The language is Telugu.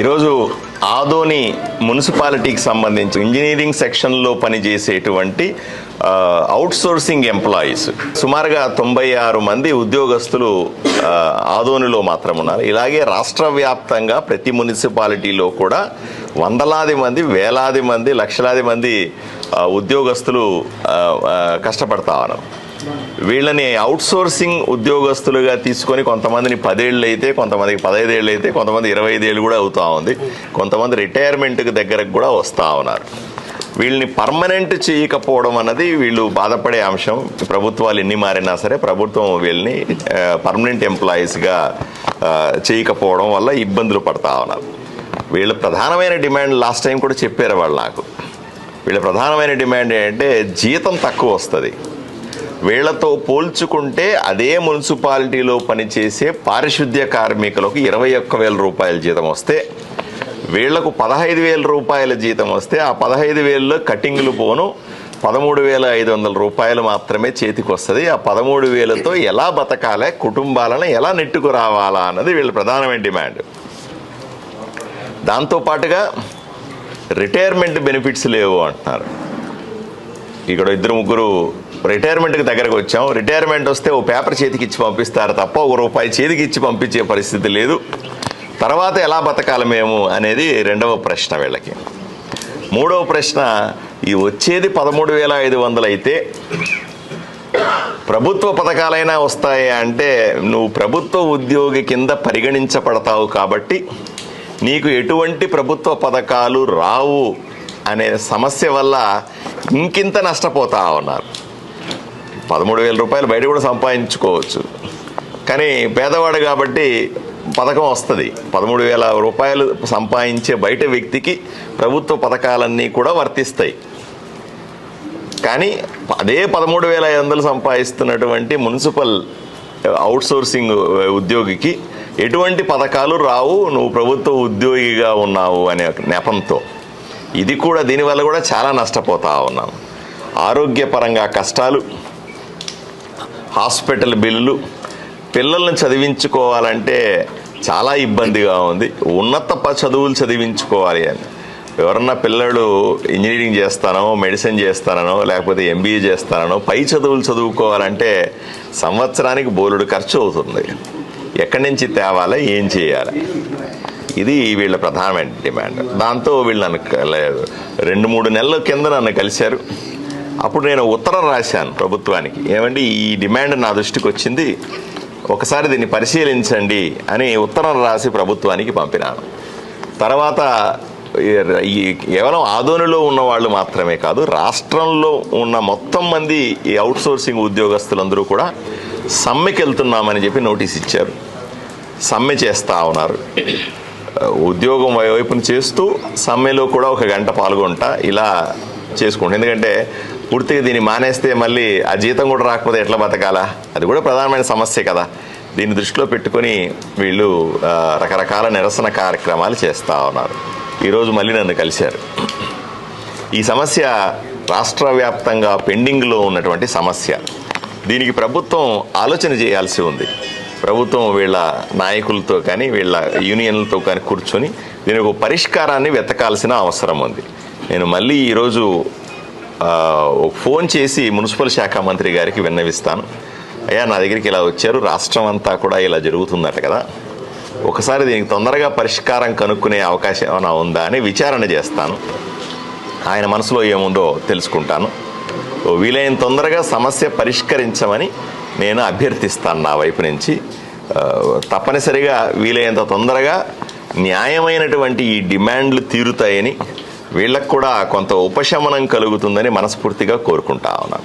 ఈరోజు ఆదోని మున్సిపాలిటీకి సంబంధించి ఇంజనీరింగ్ సెక్షన్లో పనిచేసేటువంటి అవుట్సోర్సింగ్ ఎంప్లాయీస్ సుమారుగా తొంభై ఆరు మంది ఉద్యోగస్తులు ఆదోనిలో మాత్రం ఉన్నారు. ఇలాగే రాష్ట్ర వ్యాప్తంగా ప్రతి మున్సిపాలిటీలో కూడా వందలాది మంది వేలాది మంది లక్షలాది మంది ఉద్యోగస్తులు కష్టపడతా ఉన్నారు. వీళ్ళని అవుట్సోర్సింగ్ ఉద్యోగస్తులుగా తీసుకొని కొంతమందిని పదేళ్ళు అయితే కొంతమందికి పదహైదేళ్ళు అయితే కొంతమంది ఇరవై ఐదేళ్ళు కూడా అవుతూ ఉంది. కొంతమంది రిటైర్మెంట్కి దగ్గరకు కూడా వస్తూ ఉన్నారు. వీళ్ళని పర్మనెంట్ చేయకపోవడం అన్నది వీళ్ళు బాధపడే అంశం. ప్రభుత్వాలు ఎన్ని మారినా సరే ప్రభుత్వం వీళ్ళని పర్మనెంట్ ఎంప్లాయీస్గా చేయకపోవడం వల్ల ఇబ్బందులు పడతా ఉన్నారు. వీళ్ళ ప్రధానమైన డిమాండ్ లాస్ట్ టైం కూడా చెప్పారు వాళ్ళు నాకు. వీళ్ళ ప్రధానమైన డిమాండ్ ఏంటంటే జీతం తక్కువ వస్తుంది. వీళ్ళతో పోల్చుకుంటే అదే మున్సిపాలిటీలో పనిచేసే పారిశుద్ధ్య కార్మికులకు ఇరవై ఒక్క వేల రూపాయల జీతం వస్తే వీళ్ళకు పదహైదు వేల రూపాయల జీతం వస్తే ఆ పదహైదు వేలలో కటింగ్లు పోను. పదమూడు వేల ఐదు వందల రూపాయలు మాత్రమే చేతికి వస్తుంది. ఆ పదమూడు వేలతో ఎలా బతకాలి కుటుంబాలను ఎలా నెట్టుకు రావాలా అన్నది వీళ్ళ ప్రధానమైన డిమాండ్. దాంతోపాటుగా రిటైర్మెంట్ బెనిఫిట్స్ లేవు అంటున్నారు. ఇక్కడ ఇద్దరు ముగ్గురు రిటైర్మెంట్కి దగ్గరకు వచ్చాం. రిటైర్మెంట్ వస్తే ఓ పేపర్ చేతికి ఇచ్చి పంపిస్తారు తప్ప ఒక రూపాయి చేతికి ఇచ్చి పంపించే పరిస్థితి లేదు. తర్వాత ఎలా బతకాలి మేము అనేది రెండవ ప్రశ్న వీళ్ళకి. మూడవ ప్రశ్న ఈ వచ్చేది పదమూడు వేల ఐదు వందలు అయితే ప్రభుత్వ పథకాలైనా వస్తాయి అంటే నువ్వు ప్రభుత్వ ఉద్యోగి కింద పరిగణించబడతావు కాబట్టి నీకు ఎటువంటి ప్రభుత్వ పథకాలు రావు. అనే సమస్య వల్ల ఇంకింత నష్టపోతా ఉన్నారు. పదమూడు వేల రూపాయలు బయట కూడా సంపాదించుకోవచ్చు. కానీ పేదవాడు కాబట్టి పథకం వస్తుంది. పదమూడు వేల రూపాయలు సంపాదించే బయట వ్యక్తికి ప్రభుత్వ పథకాలన్నీ కూడా వర్తిస్తాయి. కానీ అదే పదమూడు వేల ఐదు వందలు సంపాదిస్తున్నటువంటి మున్సిపల్ అవుట్ సోర్సింగ్ ఉద్యోగికి ఎటువంటి పథకాలు రావు. నువ్వు ప్రభుత్వ ఉద్యోగిగా ఉన్నావు అనే నెపంతో. ఇది కూడా దీనివల్ల కూడా చాలా నష్టపోతా ఉన్నాం. ఆరోగ్యపరంగా కష్టాలు హాస్పిటల్ బిల్లులు పిల్లల్ని చదివించుకోవాలంటే చాలా ఇబ్బందిగా ఉంది. ఉన్నత చదువులు చదివించుకోవాలి అని. ఎవరన్నా పిల్లలు ఇంజనీరింగ్ చేస్తానో మెడిసిన్ చేస్తానో లేకపోతే ఎంబీఏ చేస్తానో పై చదువులు చదువుకోవాలంటే సంవత్సరానికి బోలుడు ఖర్చు అవుతుంది. ఎక్కడి నుంచి తేవాలి ఏం చేయాలి? ఇది వీళ్ళ ప్రధానమైన డిమాండ్. దాంతో వీళ్ళు నన్ను రెండు మూడు నెలల కింద నన్ను కలిశారు. అప్పుడు నేను ఉత్తరం రాశాను ప్రభుత్వానికి. ఏమండి ఈ డిమాండ్ నా దృష్టికి వచ్చింది. ఒకసారి దీన్ని పరిశీలించండి అని ఉత్తరం రాసి ప్రభుత్వానికి పంపినాను. తర్వాత ఈ- కేవలం ఆదోనిలో ఉన్న వాళ్ళు మాత్రమే కాదు రాష్ట్రంలో ఉన్న మొత్తం మంది ఈ అవుట్సోర్సింగ్ ఉద్యోగస్తులందరూ కూడా సమ్మెకి వెళ్తున్నామని చెప్పి నోటీస్ ఇచ్చారు. సమ్మె చేస్తా ఉన్నారు. Uh, ఉద్యోగం వైపున చేస్తూ సమ్మెలో కూడా ఒక గంట పాల్గొంటా ఇలా చేసుకుంటా. ఎందుకంటే పూర్తిగా దీన్ని మానేస్తే మళ్ళీ ఆ జీతం కూడా రాకపోతే ఎట్లా బతకాలా? అది కూడా ప్రధానమైన సమస్య కదా. దీన్ని దృష్టిలో పెట్టుకొని వీళ్ళు uh, రకరకాల నిరసన కార్యక్రమాలు చేస్తూ ఉన్నారు. ఈరోజు మళ్ళీ నన్ను కలిశారు. ఈ సమస్య రాష్ట్ర వ్యాప్తంగా పెండింగ్లో ఉన్నటువంటి సమస్య. దీనికి ప్రభుత్వం ఆలోచన చేయాల్సి ఉంది. ప్రభుత్వం వీళ్ళ నాయకులతో కానీ వీళ్ళ యూనియన్లతో కానీ కూర్చొని దీనికి ఒక పరిష్కారాన్ని వెతకాల్సిన అవసరం ఉంది. నేను మళ్ళీ ఈరోజు ఫోన్ చేసి మున్సిపల్ శాఖ మంత్రి గారికి విన్నవిస్తాను. అయ్యా నా దగ్గరికి ఇలా వచ్చారు. రాష్ట్రం అంతా కూడా ఇలా జరుగుతుందట కదా. ఒకసారి దీనికి తొందరగా పరిష్కారం కనుక్కునే అవకాశం ఏమైనా ఉందా అని విచారణ చేస్తాను. ఆయన మనసులో ఏముందో తెలుసుకుంటాను. వీలైన తొందరగా సమస్య పరిష్కరించమని నేను అభ్యర్థిస్తాను నా వైపు నుంచి. తప్పనిసరిగా వీలైనంత తొందరగా న్యాయమైనటువంటి ఈ డిమాండ్లు తీరుతాయని వీళ్ళకు కూడా కొంత ఉపశమనం కలుగుతుందని మనస్ఫూర్తిగా కోరుకుంటా ఉన్నాను.